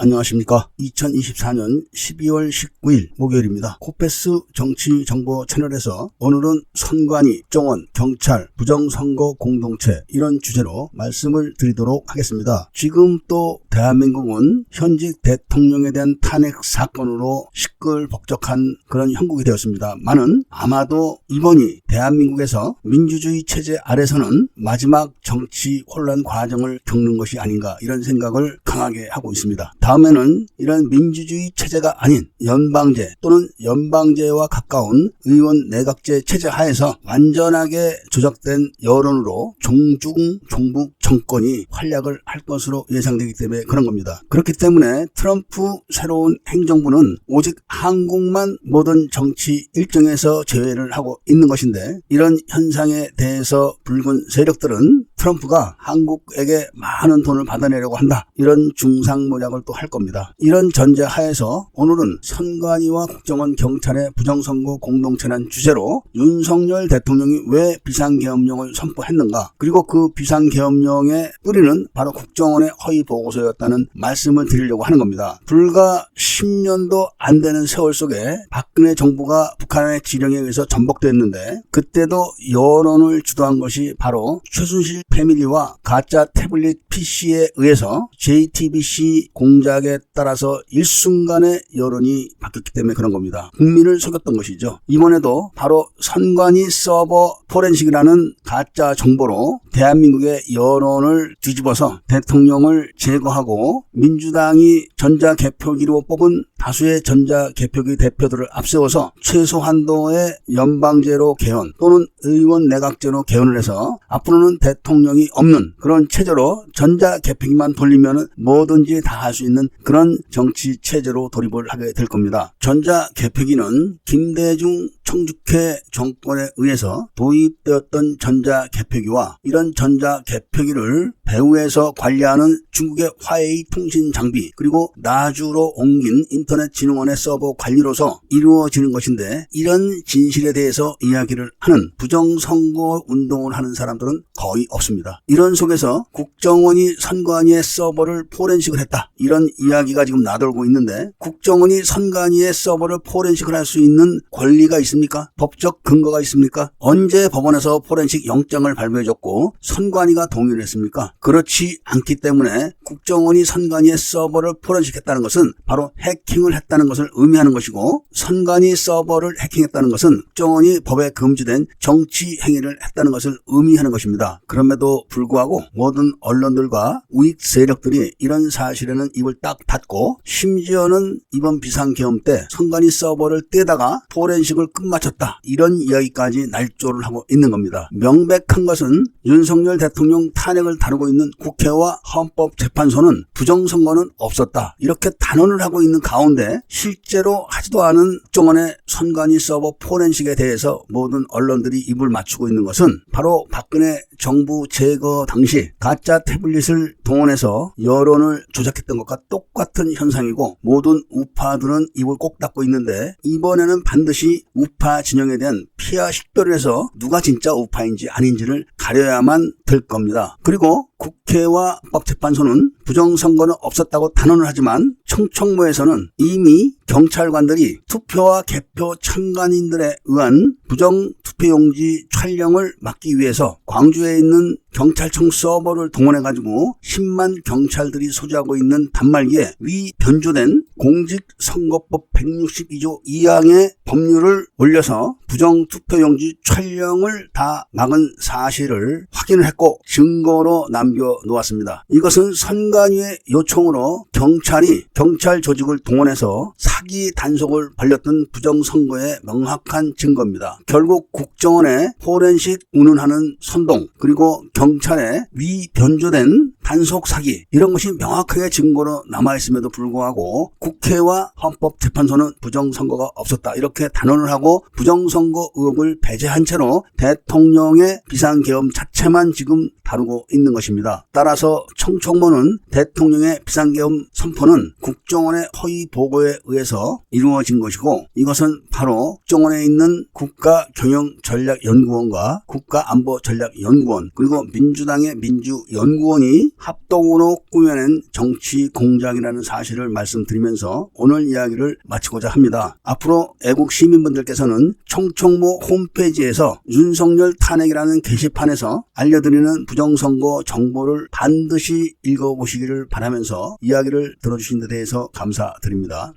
안녕하십니까. 2024년 12월 19일 목요일입니다. 코페스 정치 정보 채널에서 오늘은 선관위, 정원, 경찰, 부정선거 공동체 이런 주제로 말씀을 드리도록 하겠습니다. 지금 또 대한민국은 현직 대통령에 대한 탄핵 사건으로 시끌벅적한 그런 형국이 되었습니다만은 아마도 이번이 대한민국에서 민주주의 체제 아래서는 마지막 정치 혼란 과정을 겪는 것이 아닌가 이런 생각을 강하게 하고 있습니다. 다음에는 이런 민주주의 체제가 아닌 연방제 또는 연방제와 가까운 의원 내각제 체제 하에서 완전하게 조작된 여론으로 종중 종북 정권이 활약을 할 것으로 예상되기 때문에 그런 겁니다. 그렇기 때문에 트럼프 새로운 행정부는 오직 한국만 모든 정치 일정에서 제외를 하고 있는 것인데 이런 현상에 대해서 붉은 세력들은 트럼프가 한국에게 많은 돈을 받아내려고 한다. 이런 중상모략을 또할 겁니다. 이런 전제 하에서 오늘은 선관위와 국정원 경찰의 부정선거 공동체란 주제로 윤석열 대통령이 왜 비상계엄령을 선포했는가 그리고 그 비상계엄령의 뿌리는 바로 국정원의 허위 보고서였다는 말씀을 드리려고 하는 겁니다. 불과 10년도 안 되는 세월 속에 박근혜 정부가 북한의 지령에 의해서 전복됐는데 그때도 여론을 주도한 것이 바로 최순실 패밀리와 가짜 태블릿 PC에 의해서 JTBC 공작 에 따라서 일순간에 여론이 바뀌었기 때문에 그런 겁니다. 국민을 속였던 것이죠. 이번에도 바로 선관위 서버 포렌식이라는 가짜 정보로 대한민국의 여론을 뒤집어서 대통령을 제거하고 민주당이 전자개표기로 뽑은 다수의 전자개표기 대표들을 앞세워서 최소한도의 연방제로 개헌 또는 의원 내각제로 개헌을 해서 앞으로는 대통령이 없는 그런 체제로 전자개표기만 돌리면 뭐든지 다 할 수 있는 그런 정치 체제로 돌입을 하게 될 겁니다. 전자 개표기는 김대중 청주회 정권에 의해서 도입되었던 전자 개표기와 이런 전자 개표기를 배후에서 관리하는 중국의 화웨이 통신 장비 그리고 나주로 옮긴 인터넷진흥원의 서버 관리로서 이루어지는 것인데 이런 진실에 대해서 이야기를 하는 부정선거 운동을 하는 사람들은 거의 없습니다. 이런 속에서 국정원이 선관위의 서버를 포렌식을 했다. 이런 이야기가 지금 나돌고 있는데 국정원이 선관위의 서버를 포렌식을 할 수 있는 권리가 있습니까? 법적 근거가 있습니까? 언제 법원에서 포렌식 영장을 발부해줬고 선관위가 동의를 했습니까? 그렇지 않기 때문에 국정원이 선관위의 서버를 포렌식했다는 것은 바로 해킹을 했다는 것을 의미하는 것이고 선관위 서버를 해킹했다는 것은 국정원이 법에 금지된 정치 행위를 했다는 것을 의미하는 것입니다. 그럼에도 불구하고 모든 언론들과 우익 세력들이 이런 사실에는 입을 딱 닫고 심지어는 이번 비상계엄 때 선관위 서버를 떼다가 포렌식을 끝마쳤다 이런 이야기까지 날조를 하고 있는 겁니다. 명백한 것은 윤석열 대통령 탄핵을 다루고 있는 국회와 헌법재판소는 부정선거는 없었다 이렇게 단언을 하고 있는 가운데 실제로 하지도 않은 국정원의 선관위 서버 포렌식에 대해서 모든 언론들이 입을 맞추고 있는 것은 바로 박근혜 정부 제거 당시 가짜 태블릿을 동원해서 여론을 조작했던 것과 똑같은 현상이고 모든 우파들은 입을 꼭 닫고 있는데 이번에는 반드시 우파 진영에 대한 피하 식별을 해서 누가 진짜 우파인지 아닌지를 가려야만 될 겁니다. 그리고 국회와 법재판소는 부정선거는 없었다고 단언을 하지만 청청모에서는 이미 경찰관들이 투표와 개표 참관인들에 의한 부정 투표용지 촬영을 막기 위해서 광주에 있는 경찰청 서버를 동원해가지고 10만 경찰들이 소지하고 있는 단말기에 위 변조된 공직선거법 162조 2항의 법률을 올려서 부정투표용지 촬영을 다 막은 사실을 확인을 했고 증거로 남겨놓았습니다. 이것은 선관위의 요청으로 경찰이 경찰 조직을 동원해서 사기 단속을 벌렸던 부정선거의 명확한 증거입니다. 결국 국정원의 포렌식 운운하는 선동 그리고 경찰의 위변조된 단속 사기 이런 것이 명확하게 증거로 남아있음에도 불구하고 국회와 헌법재판소는 부정선거가 없었다 이렇게 단언을 하고 부정선거 의혹을 배제한 채로 대통령의 비상계엄 자체만 지금 다루고 있는 것입니다. 따라서 청청모는 대통령의 비상계엄 선포는 국정원의 허위 보고에 의해서 이루어진 것이고 이것은 바로 국정원에 있는 국가경영전략연구원과 국가안보전략연구원 그리고 민주당의 민주연구원이 합동으로 꾸며낸 정치 공작이라는 사실을 말씀드리면서 오늘 이야기를 마치고자 합니다. 앞으로 애국 시민분들께서는 총총모 홈페이지에서 윤석열 탄핵이라는 게시판에서 알려드리는 부정선거 정보를 반드시 읽어보시기를 바라면서 이야기를 들어주신 데 대해서 감사드립니다.